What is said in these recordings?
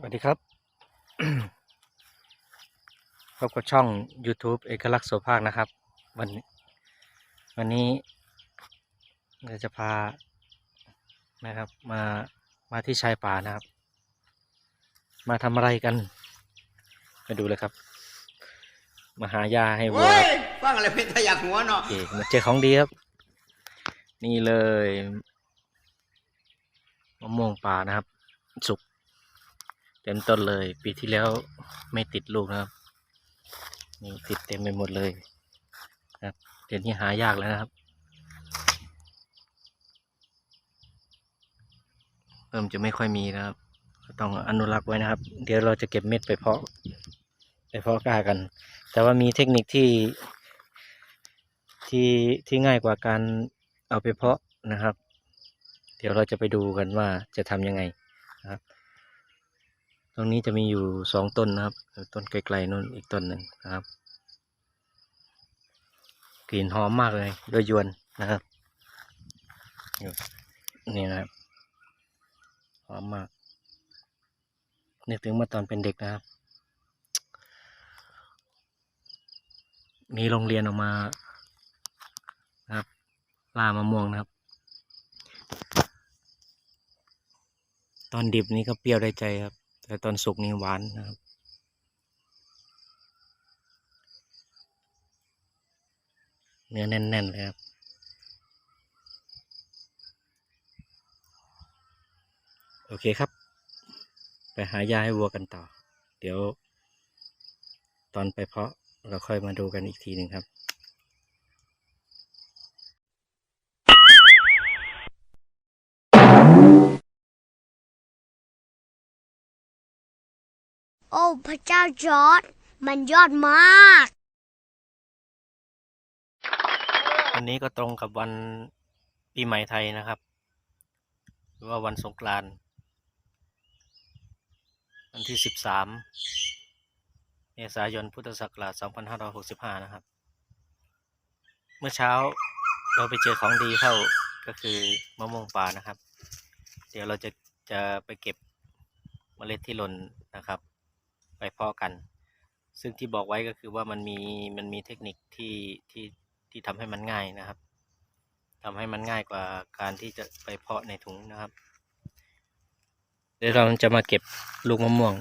สวัสดีครับ พบกับช่อง YouTube เอกลักษณ์โสภาคนะครับ วันนี้วันนี้เราจะพานะครับมามาที่ชายป่านะครับ มาทำอะไรกันมาดูเลยครับ มาหายาให้วัวเว้คยรับฟังอะไรเป็นทะยักหัวเนาะโอเคมาเจอของดีครับ นี่เลยมะม่วงป่านะครับ สุกเต็มต้นเลย ปีที่แล้วไม่ติดลูกนะครับนี่ติดเต็มไปหมดเลยนะครับเดี๋ยวนี้หายากแล้วนะครับ เริ่มจะไม่ค่อยมีนะครับต้องอนุรักษ์ไว้นะครับ เดี๋ยวเราจะเก็บเม็ดไปเพาะ ไปเพาะกล้ากัน แต่ว่ามีเทคนิคที่ที่ที่ง่ายกว่าการเอาไปเพาะนะครับ เดี๋ยวเราจะไปดูกันว่าจะทำยังไงนะครับ ตรงนี้จะมีอยู่สองต้นนะครับ ต้นไกลๆนู่นอีกต้นหนึ่งนะครับ กลิ่นหอมมากเลยโดยยวนนะครับนี่นะครับหอมมากนึกถึงเมื่อตอนเป็นเด็กนะครับ มีโรงเรียนออกมานะครับล่ามะม่วงนะครับ ตอนดิบนี่ก็เปรี้ยวได้ใจครับ แต่ตอนสุกนี่หวานนะครับเนื้อแน่นๆเลยครับโอเคครับ ไปหายาให้วัวกันต่อ เดี๋ยว ตอนไปเพาะเราค่อยมาดูกันอีกทีหนึ่งครับ โอ้พระเจ้าจอร์ดมันยอดมาก วันนี้ก็ตรงกับวันปีใหม่ไทยนะครับ หรือว่าวันสงกรานต์วันที่สิบสามเมษายนพุทธศักราชสองพันห้าร้อยหกสิบห้านะครับ เมื่อเช้าเราไปเจอของดีเข้าก็คือมะม่วงป่านะครับ เดี๋ยวเราจะจะไปเก็บเมล็ดที่หล่นนะครับ ไปเพาะกัน ซึ่งที่บอกไว้ก็คือว่ามันมีมันมีเทคนิคที่ที่ที่ทำให้มันง่ายนะครับทำให้มันง่ายกว่าการที่จะไปเพาะในถุงนะครับ เดี๋ยวเราจะมาเก็บลูกมะม่วง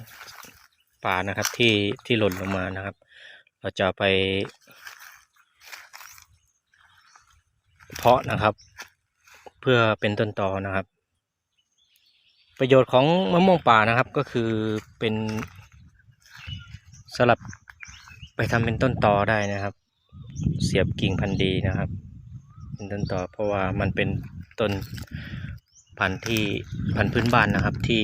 ป่านะครับที่ที่หล่นลงมานะครับ เราจะไป เพาะนะครับ เพื่อเป็นต้นตอนะครับ ประโยชน์ของมะม่วงป่านะครับก็คือเป็น สลับไปทำเป็นต้นตอได้นะครับ เสียบกิ่งพันธุ์ดีนะครับ เป็นต้นตอเพราะว่ามันเป็นต้นพันธุ์ที่พันธุ์พื้นบ้านนะครับที่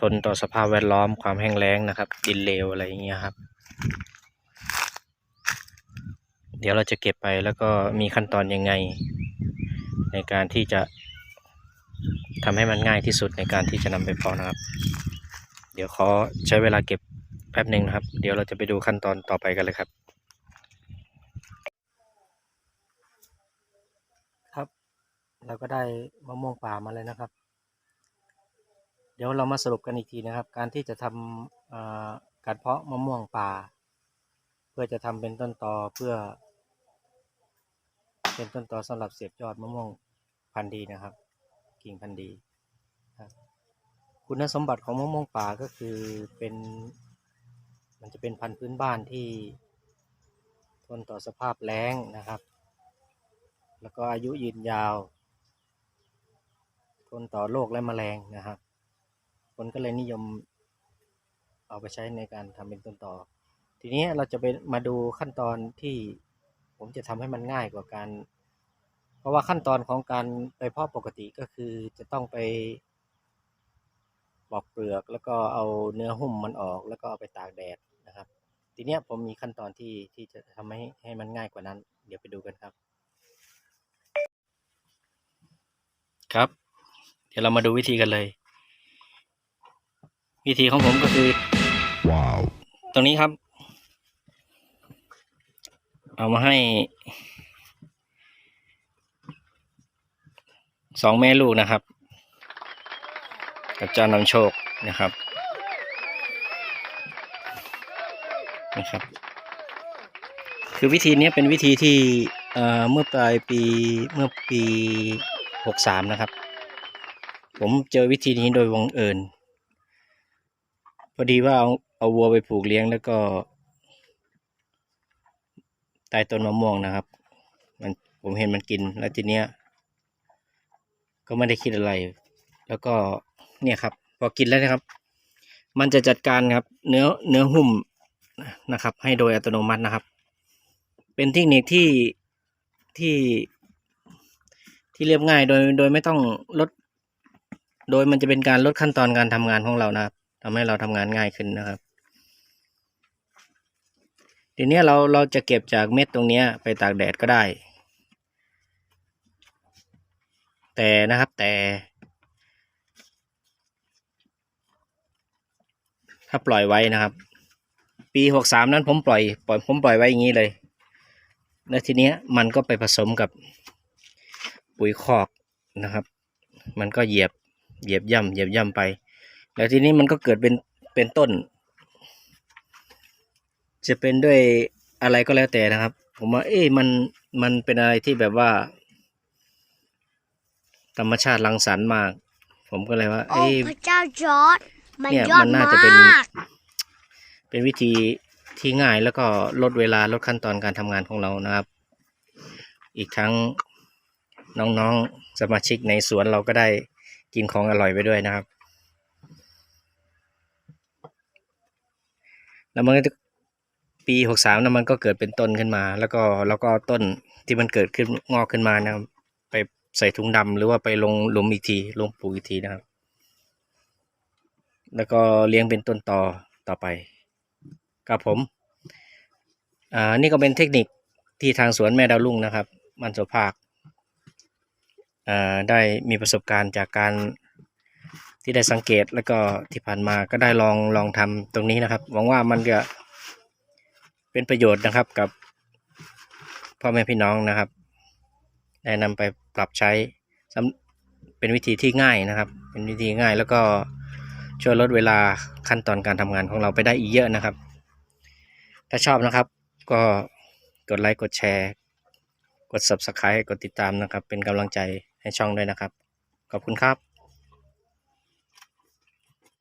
ทนต่อสภาพแวดล้อมความแห้งแล้งนะครับ ดินเลวอะไรอย่างเงี้ยครับ เดี๋ยวเราจะเก็บไปแล้วก็มีขั้นตอนยังไง ในการที่จะทำให้มันง่ายที่สุดในการที่จะนำไปเพาะนะครับ เดี๋ยวขอใช้เวลาเก็บแป๊บหนึ่งนะครับ เดี๋ยวเราจะไปดูขั้นตอนต่อไปกันเลยครับ ครับ เราก็ได้มะม่วงป่ามาเลยนะครับ เดี๋ยวเรามาสรุปกันอีกทีนะครับ การที่จะทำการเพาะมะม่วงป่า เพื่อจะทำเป็นต้นตอเพื่อ เป็นต้นตอสำหรับเสียบยอดมะม่วงพันธุ์ดีนะครับ กิ่งพันธุ์ดีครับ คุณสมบัติของมะม่วงป่าก็คือเป็น มันจะเป็นพันธุ์พื้นบ้านที่ ทนต่อสภาพแล้งนะครับ แล้วก็อายุยืนยาว ทนต่อโรคและแมลงนะครับ คนก็เลยนิยมเอาไปใช้ในการทำเป็นต้นต่อ ทีนี้เราจะไปมาดูขั้นตอนที่ผมจะทำให้มันง่ายกว่าการ เพราะว่าขั้นตอนของการไปเพาะปกติก็คือจะต้องไป ปอกเปลือก แล้วก็เอาเนื้อหุ้มมันออก แล้วก็เอาไปตากแดดนะครับ ทีเนี้ยผมมีขั้นตอนที่ที่จะทำให้ให้มันง่ายกว่านั้น เดี๋ยวไปดูกันครับ ครับ เดี๋ยวเรามาดูวิธีกันเลย วิธีของผมก็คือ Wow. ตรงนี้ครับ เอามาให้สองแม่ลูกนะครับ กับเจ้านำโชคนะครับนะครับ คือวิธีนี้เป็นวิธีที่เมื่อปลายปีเมื่อปีหกสามนะครับ ผมเจอวิธีนี้โดยบังเอิญพอดีว่าเอาเอาวัวไปผูกเลี้ยงแล้วก็ใต้ต้นมะม่วงนะครับ มันผมเห็นมันกินแล้วทีเนี้ยก็ไม่ได้คิดอะไร แล้วก็ เนี่ยครับ พอกินแล้วนะครับ มันจะจัดการครับ เนื้อเนื้อหุ้มนะครับ ให้โดยอัตโนมัตินะครับ เป็นเทคนิคที่ที่ที่เรียบง่ายโดยโดยไม่ต้องลด โดยมันจะเป็นการลดขั้นตอนการทำงานของเรานะครับทำให้เราทำงานง่ายขึ้นนะครับ ทีนี้เราเราจะเก็บจากเม็ดตรงนี้ไปตากแดดก็ได้ แต่นะครับแต่ ถ้าปล่อยไว้นะครับ ปีหกสามนั้นผมปล่อยปล่อยผมปล่อยไว้อย่างนี้เลย แล้วทีเนี้ยมันก็ไปผสมกับปุ๋ยคอกนะครับ มันก็เหยียบเหยียบย่ำเหยียบย่ำไป แล้วทีนี้มันก็เกิดเป็นเป็นต้น จะเป็นด้วยอะไรก็แล้วแต่นะครับ ผมว่า เอ๊ะมันมันเป็นอะไรที่แบบว่า ธรรมชาติรังสรรค์มาก ผมก็เลยว่า โอ้ เอ๊ะ พระเจ้าจอร์ด เนี่ยยอมัดนน่ามาจะเป็นกเป็นวิธีที่ง่ายแล้วก็ลดเวลาลดขั้นตอนการทำงานของเรานะครับ อีกทั้งน้องๆสมาชิกในสวนเราก็ได้กินของอร่อยไปด้วยนะครับ แล้วมันก็จะปีหกสามนะมันก็เกิดเป็นต้นขึ้นมา แล้วก็แล้วก็เอาต้นที่มันเกิดขึ้นงอกขึ้นมานะครับ ไปใส่ถุงดำหรือว่าไปลงหลุมอีกทีลงปลูกอีกทีนะครับ แล้วก็เลี้ยงเป็นต้นต่อต่อไปครับผมอ่านี่ก็เป็นเทคนิคที่ทางสวนแม่ดาวรุ่งนะครับ มันโสภาคอ่าได้มีประสบการณ์จากการที่ได้สังเกตแล้วก็ที่ผ่านมาก็ได้ลองลองทำตรงนี้นะครับ หวังว่ามันจะเป็นประโยชน์นะครับกับพ่อแม่พี่น้องนะครับได้นำไปปรับใช้เป็นวิธีที่ง่ายนะครับ เป็นวิธีง่ายแล้วก็ ช่วยลดเวลาขั้นตอนการทำงานของเราไปได้อีกเยอะนะครับ ถ้าชอบนะครับ ก็กดไลค์กดแชร์ กด subscribe กดติดตามนะครับ เป็นกำลังใจให้ช่องด้วยนะครับ ขอบคุณครับ